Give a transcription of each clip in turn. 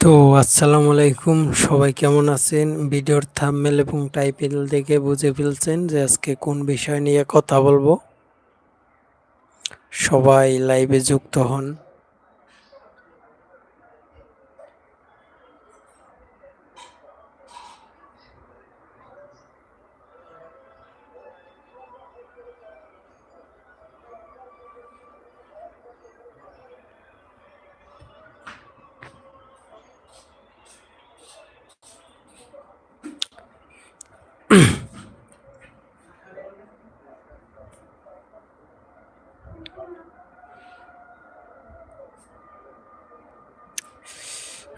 তো আসসালামু আলাইকুম। সবাই কেমন আছেন? ভিডিওর থামমেল এবং টাইটেল দেখে বুঝে ফেলছেন যে আজকে কোন বিষয় নিয়ে কথা বলব। সবাই লাইভে যুক্ত হন।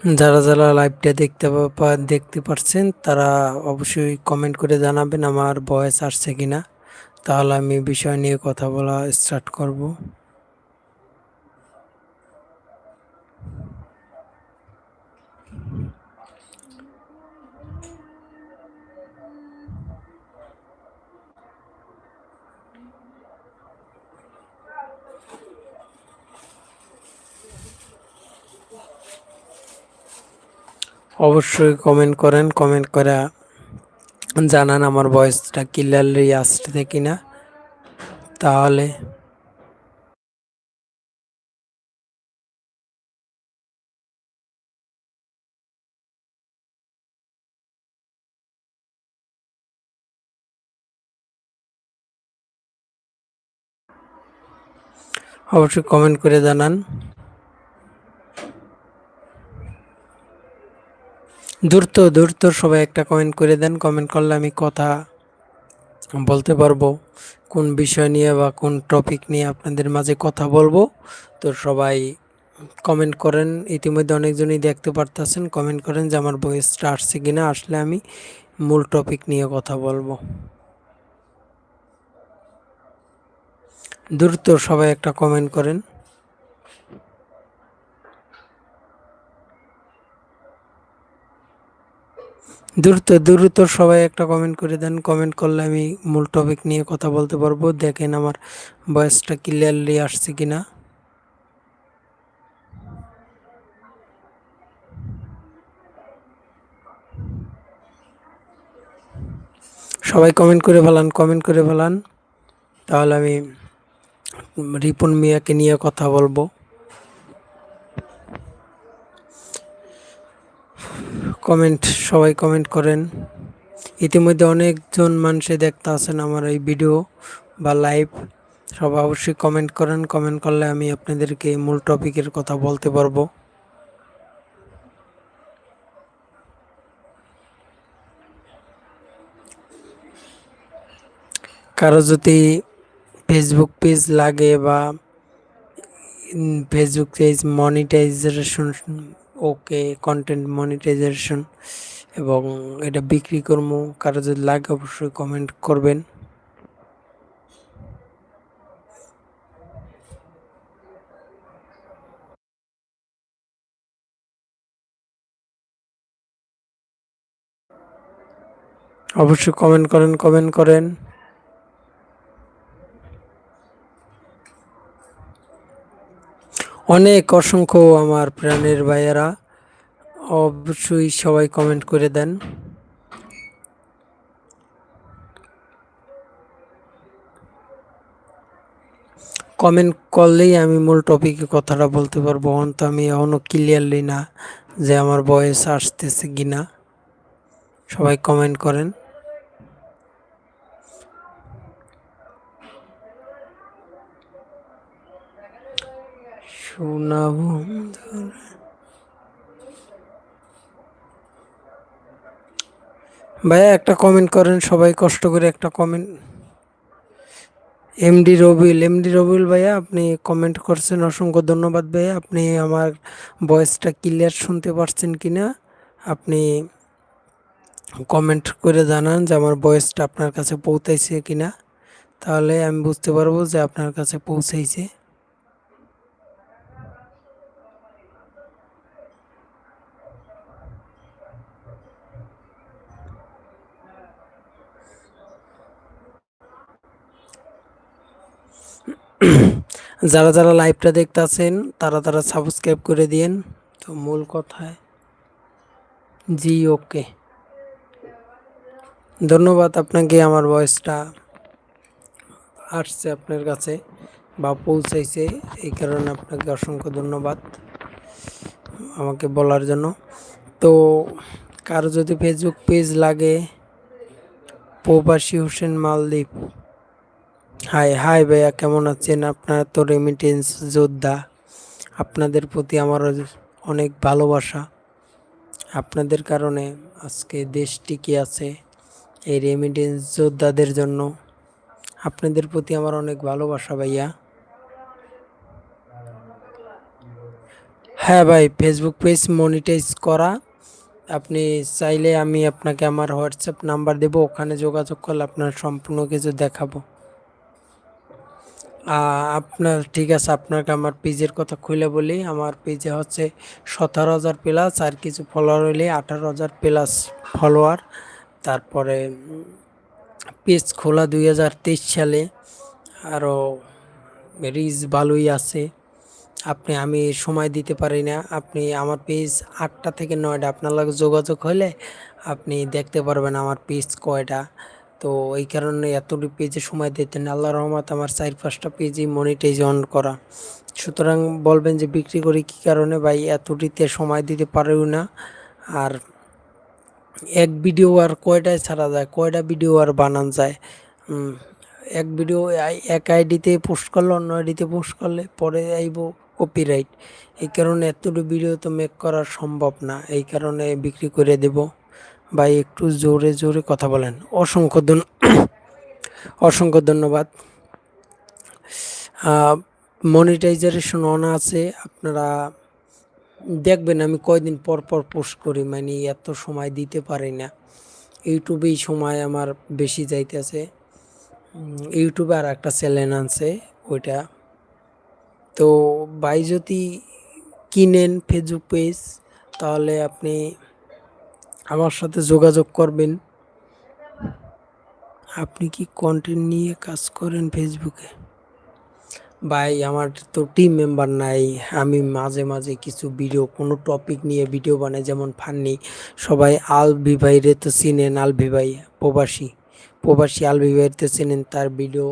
যারা যারা লাইভটা দেখতে দেখতে পারছেন, তারা অবশ্যই কমেন্ট করে জানাবেন আমার ভয়েস আসছে কিনা। তাহলে আমি বিষয় নিয়ে কথা বলা স্টার্ট করব। অবশ্যই কমেন্ট করেন কমেন্ট করে জানান আমার ভয়েসটা ক্লিয়ারলি আসছে কিনা। তাহলে অবশ্যই কমেন্ট করে জানান। দ্রুত দ্রুত সবাই একটা কমেন্ট করে দেন। কমেন্ট করলে আমি কথা বলতে পারব। কোন বিষয় নিয়ে বা কোন টপিক নিয়ে আপনাদের মাঝে কথা বলব। তো সবাই কমেন্ট করেন। ইতিমধ্যে অনেকজনই দেখতে পারতেছেন। কমেন্ট করেন যে আমার বয়েসটা আসছে কিনা। আসলে আমি মূল টপিক নিয়ে কথা বলব। দ্রুত সবাই একটা কমেন্ট করেন। দ্রুত দ্রুত সবাই একটা কমেন্ট করে দেন। কমেন্ট করলে আমি মূল টপিক নিয়ে কথা বলতে পারব। দেখেন আমার ভয়েসটা ক্লিয়ারলি আসছে কিনা। সবাই কমেন্ট করে ফেলান কমেন্ট করে ফেলান। তাহলে আমি রিপন মিয়াকে নিয়ে কথা বলব। কমেন্ট, সবাই কমেন্ট করেন। ইতিমধ্যে অনেকজন মানুষে দেখতে আছেন আমার এই ভিডিও বা লাইভ। সবাই অবশ্যই কমেন্ট করেন, কমেন্ট করলে আমি আপনাদেরকে মূল টপিকের কথা বলতে পারব। কারও যদি ফেসবুক পেজ লাগে বা Facebook page monetization okay content monetization এবং এটা বিক্রি করব। কারও যদি লাগে অবশ্যই কমেন্ট করবেন। অবশ্যই কমেন্ট করেন কমেন্ট করেন। অনেক অসংখ্য আমার প্রাণের ভাইয়েরা, অবশ্যই সবাই কমেন্ট করে দেন। কমেন্ট করলেই আমি মূল টপিকে কথাটা বলতে পারব। তো আমি এখনও ক্লিয়ারলি না যে আমার বয়স আসতেছে কিনা। সবাই কমেন্ট করেন। সোনা ভাইয়া, একটা কমেন্ট করেন, সবাই কষ্ট করে একটা comment MD Rabiul MD Rabiul ভাইয়া, আপনি কমেন্ট করছেন, অসংখ্য ধন্যবাদ ভাইয়া। আপনি আমার ভয়েসটা ক্লিয়ার শুনতে পারছেন কি না আপনি কমেন্ট করে জানান যে আমার ভয়েসটা আপনার কাছে পৌঁছাইছে কি না তাহলে আমি বুঝতে পারব যে আপনার কাছে পৌঁছাইছে। যারা যারা লাইভটা দেখতে আছেন তারা তারা সাবস্ক্রাইব করে দিন তো মূল কথায় জি ওকে ধন্যবাদ আপনাকে, আমার ভয়েসটা আসছে আপনার কাছে বা পৌঁছাইছে, এই কারণে আপনাকে অসংখ্য ধন্যবাদ আমাকে বলার জন্য। তো কারও যদি ফেসবুক পেজ লাগে, প্রবাসী হোসেন মালদ্বীপ। হাই হাই ভাইয়া, কেমন আছেন? আপনার তো রেমিটেন্স যোদ্ধা। আপনাদের প্রতি আমার অনেক ভালোবাসা। আপনাদের কারণে আজকে দেশ টিকে আছে? এই রেমিটেন্স যোদ্ধাদের জন্য। আপনাদের প্রতি আমার অনেক ভালোবাসা ভাইয়া। হ্যাঁ ভাই ফেসবুক পেজ মনিটাইজ করা। আপনি চাইলে আমি আপনাকে আমার হোয়াটসঅ্যাপ নাম্বার দেবো। ওখানে যোগাযোগ করলে আপনার সম্পূর্ণ কিছু দেখাবো। আপনার, ঠিক আছে, আপনাকে আমার পেজের কথা খুলে বলি। আমার পেজে হচ্ছে সতেরো হাজার প্লাস আর কিছু ফলোয়ার হলে আঠারো হাজার প্লাস ফলোয়ার তারপরে পেজ খোলা দুই হাজার তেইশ সালে। আরও রিচ ভালোই আছে। আপনি, আমি সময় দিতে পারি না। আপনি আমার পেজ আটটা থেকে নয়টা, আপনার যোগাযোগ হলে আপনি দেখতে পারবেন আমার পেজ কয়টা। তো এই কারণে এতটি পেজে সময় দিতেন আল্লাহ রহমত আমার চার পাঁচটা পেজই মনিটাইজ অন করা। সুতরাং বলবেন যে বিক্রি করি কী কারণে? ভাই, এতটিতে সময় দিতে পারেও না। আর এক ভিডিও আর কয়টায় ছাড়া যায়? কয়টা ভিডিও আর বানান যায়? এক ভিডিও এক আইডিতে পোস্ট করলে, অন্য আইডিতে পোস্ট করলে পরে আইব কপিরাইট এই কারণে এতটুকু ভিডিও তো মেক করা সম্ভব না। এই কারণে বিক্রি করে দেব। ভাই, একটু জোরে জোরে কথা বলেন। অসংখ্য অসংখ্য ধন্যবাদ। মনিটাইজারেশন অন আছে, আপনারা দেখবেন আমি কয়দিন পর পর পোস্ট করি মানে এত সময় দিতে পারি না। ইউটিউবেই সময় আমার বেশি যাইতেছে। ইউটিউবে আর একটা চ্যানেল আছে ওইটা। তো ভাই, যদি কিনেন ফেসবুক পেজ তাহলে আপনি আমার সাথে যোগাযোগ করবেন। আপনি কি কন্টেন্ট নিয়ে কাজ করেন ফেসবুকে ভাই, আমার তো টিম মেম্বার নাই। আমি মাঝে মাঝে কিছু ভিডিও কোনো টপিক নিয়ে ভিডিও বানাই, যেমন ফান্নি সবাই আলভি ভাইরে তো চিনেন আলভি ভাই, প্রবাসী। প্রবাসী আলভি ভাইরে তো চিনেন, তার ভিডিও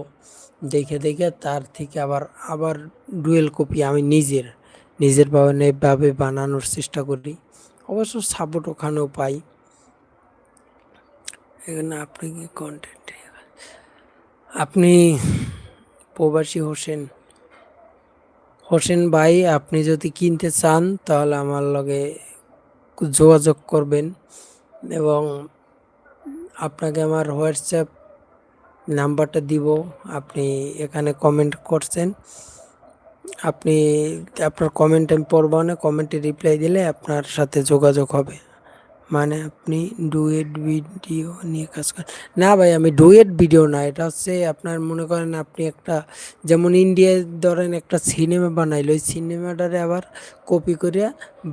দেখে দেখে তার থেকে আবার আবার ডুয়েল কপি আমি নিজের নিজের ভাবে বানানোর চেষ্টা করি। অবশ্য সাপোর্ট ওখানেও পাই। এখানে আপনি কি কন্টেন্ট আপনি প্রবাসী হোসেন। হোসেন ভাই, আপনি যদি কিনতে চান, তাহলে আমার লগে যোগাযোগ করবেন এবং আপনাকে আমার হোয়াটসঅ্যাপ নাম্বারটা দিব। আপনি এখানে কমেন্ট করছেন। আপনি আপনার কমেন্ট আমি পড়ব না কমেন্টে রিপ্লাই দিলে আপনার সাথে যোগাযোগ হবে। মানে আপনি ডুয়েট ভিডিও নিয়ে কাজ করেন। না ভাই, আমি ডুয়েট ভিডিও না, এটা হচ্ছে আপনার মনে করেন আপনি একটা, যেমন ইন্ডিয়ায় ধরেন একটা সিনেমা বানাইলো, ওই সিনেমাটারে আবার কপি করিয়া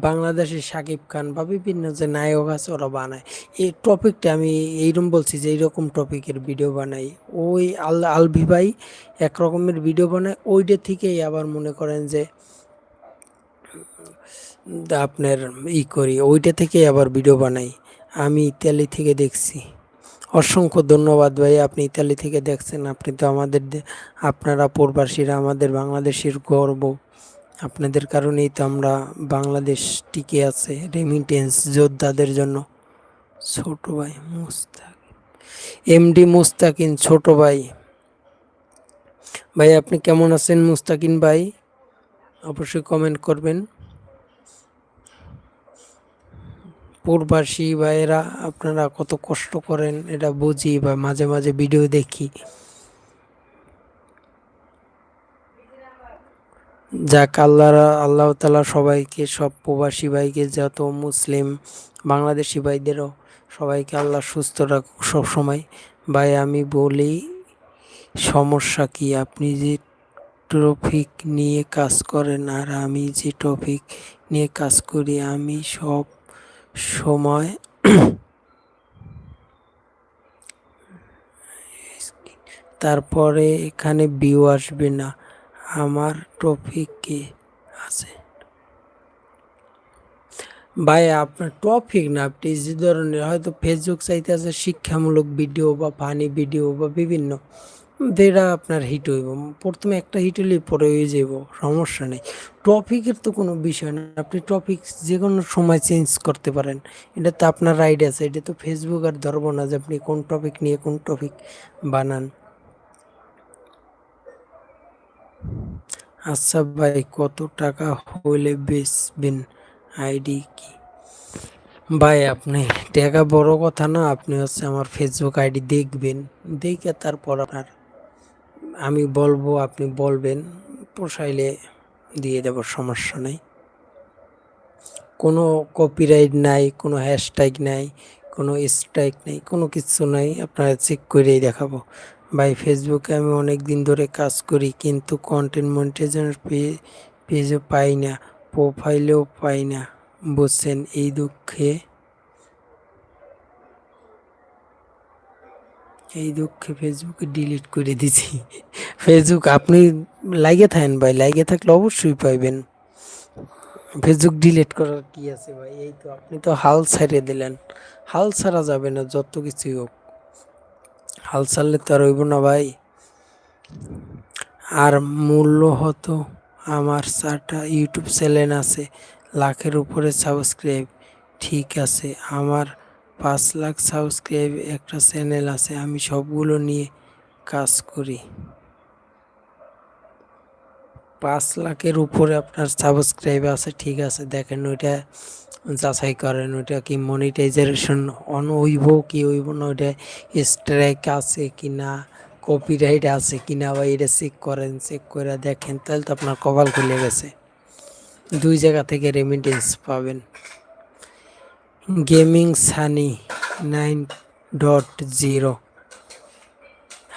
বাংলাদেশের সাকিব খান বা বিভিন্ন যে নায়ক আছে ওরা বানায়। এই টপিকটা আমি এইরকম বলছি যে এইরকম টপিকের ভিডিও বানাই। ওই আল, আলভি ভাই এক রকমের ভিডিও বানায়, ওইটা থেকেই আবার মনে করেন যে আপনার ই করি, ওইটা থেকে আবার ভিডিও বানাই। আমি ইতালি থেকে দেখছি। অসংখ্য ধন্যবাদ ভাই, আপনি ইতালি থেকে দেখছেন, আপনি তো আমাদের আপনারা প্রবাসীরা আমাদের বাংলাদেশের গর্ব। আপনাদের কারণেই তো আমরা বাংলাদেশ টিকে আছে রেমিটেন্স যোদ্ধাদের জন্য। ছোট ভাই মুস্তাক এমডি মুস্তাকিন, ছোট ভাই। ভাই, আপনি কেমন আছেন মুস্তাকিন ভাই? অবশ্যই কমেন্ট করবেন। প্রবাসী ভাইয়েরা আপনারা কত কষ্ট করেন, এটা বুঝি বা মাঝে মাঝে ভিডিও দেখি। যাক আল্লাহ আল্লাহ তালা সবাইকে, সব প্রবাসী ভাইকে, যত মুসলিম বাংলাদেশি ভাইদেরও সবাইকে আল্লাহ সুস্থ রাখুক সবসময়। ভাই, আমি বলি, সমস্যা কি? আপনি যে টপিক নিয়ে কাজ করেন আর আমি যে টপিক নিয়ে কাজ করি, আমি সব সময় তারপরে এখানে ভিউ আসবে না। আমার টপিকে আছে? ভাই, আপনার টপিক না, আপনি যে ধরনের হয়তো ফেসবুক চাইতে আছে, শিক্ষামূলক ভিডিও বা ফানি ভিডিও বা বিভিন্ন যেটা আপনার হিট হইব। প্রথমে একটা হিট হলে পরে হয়ে যাব, সমস্যা নেই। টপিকের তো কোনো বিষয় না। আপনি টপিক যে কোনো সময় চেঞ্জ করতে পারেন। এটা তো আপনার রাইড আছে। এটা তো ফেসবুক আর ধরবো না যে আপনি কোন টপিক নিয়ে কোন টপিক বানান। আচ্ছা ভাই, কত টাকা হইলে বেচবেন? আইডি কি? ভাই, আপনি টাকা বড় কথা না। আপনি হচ্ছে আমার ফেসবুক আইডি দেখবেন। দেখে তারপর আপনার আমি বলব, আপনি বলবেন, পোষাইলে দিয়ে দেব, সমস্যা নেই। কোনো কপিরাইট নাই, কোনো হ্যাশট্যাগ নাই, কোনো স্ট্রাইক নেই, কোনো কিছু নাই, আপনারা চেক করেই দেখাবো। ভাই ফেসবুকে আমি অনেক দিন ধরে কাজ করি, কিন্তু কন্টেন্ট মনিটাইজেশন পেজও পাই না প্রোফাইলেও পাই না, বুঝছেন? এই দুঃখে এই দুঃখে ফেসবুকে ডিলিট করে দিছি। ফেসবুক আপনি লাগে থাকেন ভাই লাগে থাকলে অবশ্যই পাইবেন। ফেসবুক ডিলিট করার কি আছে ভাই? এই তো আপনি তো হাল ছাড়িয়ে দিলেন। হাল ছাড়া যাবে না, যত কিছুই হোক। হাল ছাড়লে তো আর হইব না ভাই। আর মূল্য হতো আমার চারটা ইউটিউব চ্যানেল আছে। লাখের উপরে সাবস্ক্রাইব ঠিক আছে। আমার পাঁচ লাখ সাবস্ক্রাইব একটা চ্যানেল আছে, আমি সবগুলো নিয়ে কাজ করি। পাঁচ লাখের উপরে আপনার সাবস্ক্রাইব আছে, ঠিক আছে, দেখেন ওইটা যাচাই করেন, ওইটা কি মনিটাইজেশন অন হইব কি হইব না, ওইটা স্ট্রাইক আছে কি না কপিরাইট আছে কি না, বা এটা চেক করেন চেক করে দেখেন, তাহলে তো আপনার কপাল খুলে গেছে। দুই জায়গা থেকে রেমিটেন্স পাবেন। Gaming Sunny nine dot zero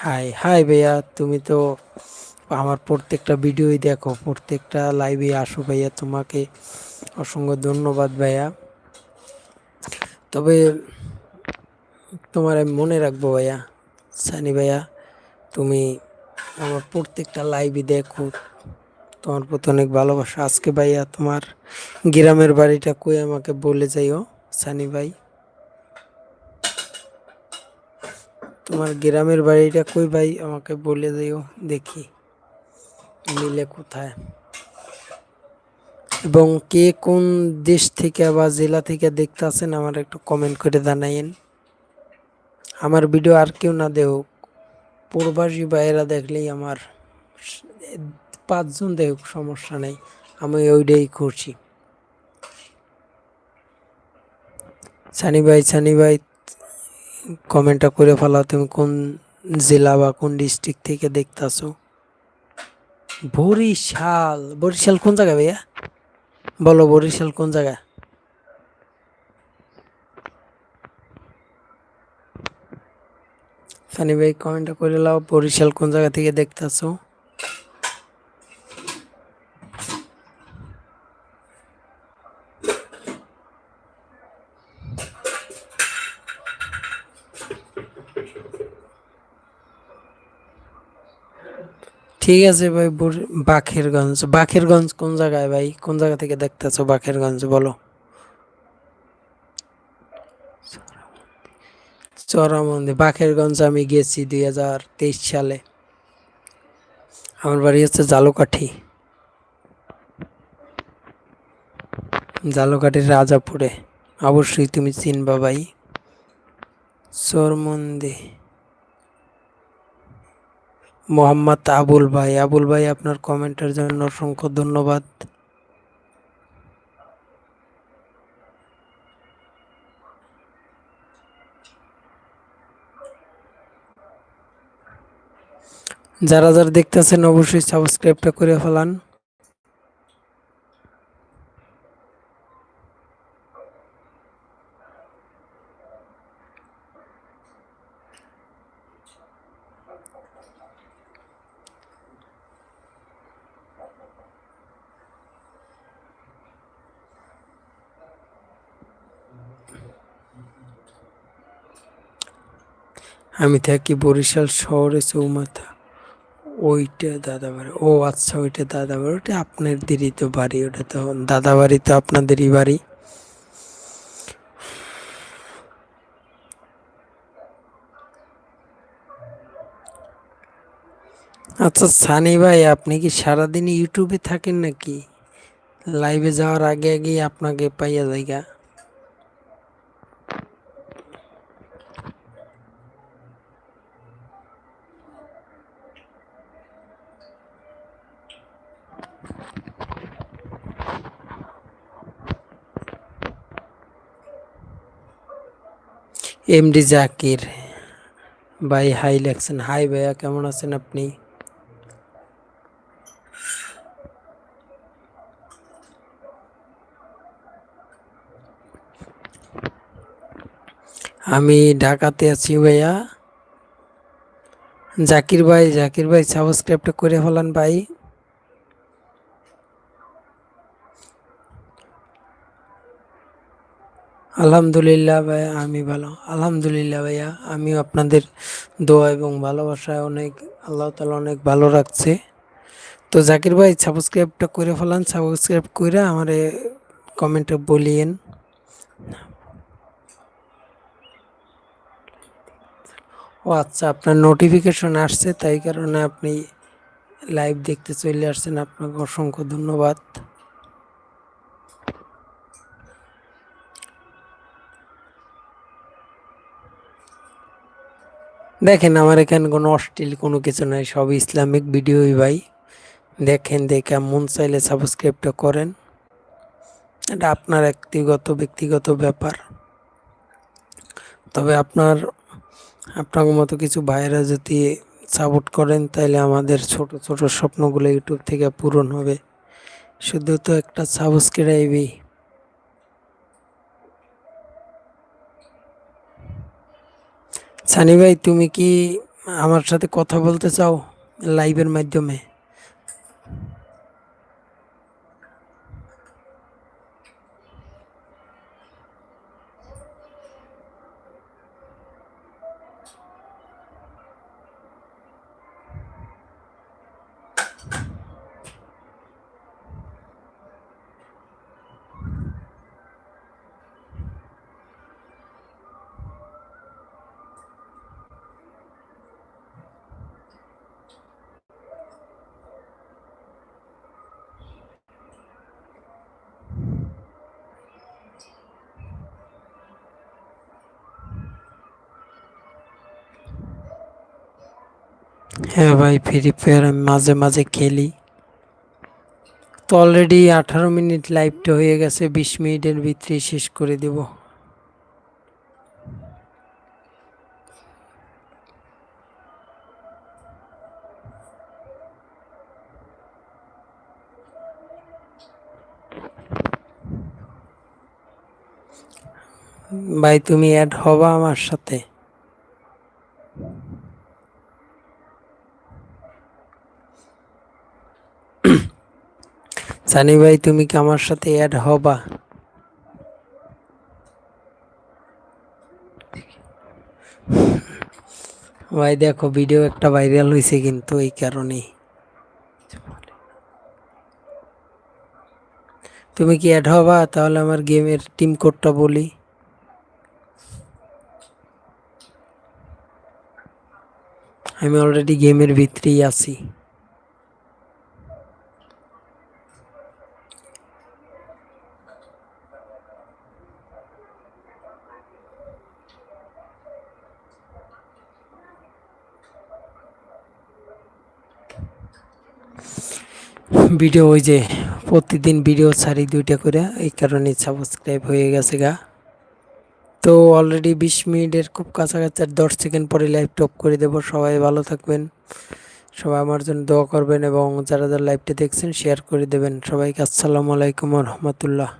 hi hi ভাইয়া, তুমি তো আমার প্রত্যেকটা ভিডিওই দেখো, প্রত্যেকটা লাইভে আসো ভাইয়া, তোমাকে অসংখ্য ধন্যবাদ ভাইয়া। তবে তোমার আমি মনে রাখব ভাইয়া, সানি ভাইয়া, তুমি আমার প্রত্যেকটা লাইভই দেখো, তোমার প্রতি অনেক ভালোবাসা। আজকে ভাইয়া তোমার গ্রামের বাড়িটা কই আমাকে বলে যাইও। সানি ভাই। তোমার গ্রামের বাড়িটা কই ভাই? আমাকে বলে দিও, দেখি। মিলে কোথায়? এবং কে কোন দেশ থেকে বা জেলা থেকে দেখতে আছেন আমার একটু কমেন্ট করে জানাইন আমার ভিডিও আর কেউ না দেখ প্রবাসী ভাইয়েরা দেখলেই আমার পাঁচজন দেখুক, সমস্যা নেই। আমি ওইটাই খুশি। সানি ভাই সানি ভাই কমেন্টটা করে ফেলাও, তুমি কোন জেলা বা কোন ডিস্ট্রিক্ট থেকে দেখতেছো? বরিশাল। বরিশাল কোন জায়গায় ভাইয়া? বলো, বরিশাল কোন জায়গায় সানি ভাই কমেন্টটা করে লাও, বরিশাল কোন জায়গা থেকে দেখতেছো? ঠিক আছে ভাই বাখেরগঞ্জ। বাখেরগঞ্জ কোন জায়গায় ভাই? কোন জায়গা থেকে দেখতেছো বাখেরগঞ্জ, বলো। চরামন্দি বাখেরগঞ্জ আমি গেছি দুই হাজার তেইশ সালে। আমার বাড়ি হচ্ছে জালুকাঠি। জালুকাঠির রাজাপুরে। অবশ্যই তুমি চিনবা ভাই। চরমন্দি মোহাম্মদ আবুল ভাই। আবুল ভাই, আপনার কমেন্টের জন্য অসংখ্য ধন্যবাদ। যারা যারা দেখতেছেন, অবশ্যই সাবস্ক্রাইবটা করে ফেলান। আমি থাকি বরিশাল শহরে চৌমাথা। ওইটা দাদাবাড়ি। ও আচ্ছা ওইটা দাদাবাড়ি। ওটা আপনাদেরই তো বাড়ি ওটা তো দাদাবাড়ি তো আপনাদেরই বাড়ি। আচ্ছা সানি ভাই, আপনি কি সারাদিন ইউটিউবে থাকেন নাকি? লাইভে যাওয়ার আগে আগেই আপনাকে পাইয়া জায়গা এমডি জাকির ভাই হাই লেখছেন হাই ভাইয়া কেমন আছেন আপনি আমি ঢাকাতে আছি ভাইয়া জাকির ভাই জাকির ভাই সাবস্ক্রাইবটা করে ফেলান ভাই আলহামদুলিল্লাহ ভাইয়া আমি ভালো। আলহামদুলিল্লাহ ভাইয়া, আমিও আপনাদের দোয়া এবং ভালোবাসায় অনেক, আল্লাহ তালা অনেক ভালো রাখছে। তো জাকির ভাই, সাবস্ক্রাইবটা করে ফেলান, সাবস্ক্রাইব করে আমার কমেন্টে বলিয়েন। ও আচ্ছা আপনার নোটিফিকেশন আসছে, তাই কারণে আপনি লাইভ দেখতে চলে আসছেন, আপনাকে অসংখ্য ধন্যবাদ। দেখেন, আমার এখানে কোনো অশ্লীল কোনো কিছু নাই সব ইসলামিক ভিডিওই ভাই। দেখেন, দেখে মন চাইলে সাবস্ক্রাইবটা করেন। এটা আপনার ব্যক্তিগত ব্যক্তিগত ব্যাপার। তবে আপনার আপনার মতো কিছু ভাইরা যদি সাপোর্ট করেন তাহলে আমাদের ছোট ছোট স্বপ্নগুলো ইউটিউব থেকে পূরণ হবে। শুধু তো একটা সাবস্ক্রাইবই সানি ভাই তুমি কি আমার সাথে কথা বলতে চাও লাইভের মাধ্যমে? হ্যাঁ ভাই ফ্রি ফায়ার আমি মাঝে মাঝে খেলি। তো অলরেডি আঠারো মিনিট লাইভটা হয়ে গেছে, বিশ মিনিটের ভিতরে শেষ করে দেব। ভাই, তুমি অ্যাড হবা আমার সাথে? সানি ভাই, তুমি কি আমার সাথে অ্যাড হবা? ভাই, দেখো ভিডিও একটা ভাইরাল হয়েছে কিন্তু এই কারণেই। তুমি কি অ্যাড হবা? তাহলে আমার গেমের টিম কোডটা বলি। আমি অলরেডি গেমের ভিতরেই আছি। ভিডিও ওই যে প্রতিদিন ভিডিও ছাড়ি দুইটা করে, এই কারণে সাবস্ক্রাইব হয়ে গেছে গা। তো অলরেডি বিশ মিনিটের খুব কাছাকাছি আর দশ সেকেন্ড পরে লাইভ টপ করে দেব। সবাই ভালো থাকবেন। সবাই আমার জন্য দোয়া করবেন এবং যারা যারা লাইভটা দেখছেন শেয়ার করে দেবেন। সবাইকে আসসালামু আলাইকুম রহমতুল্লাহ।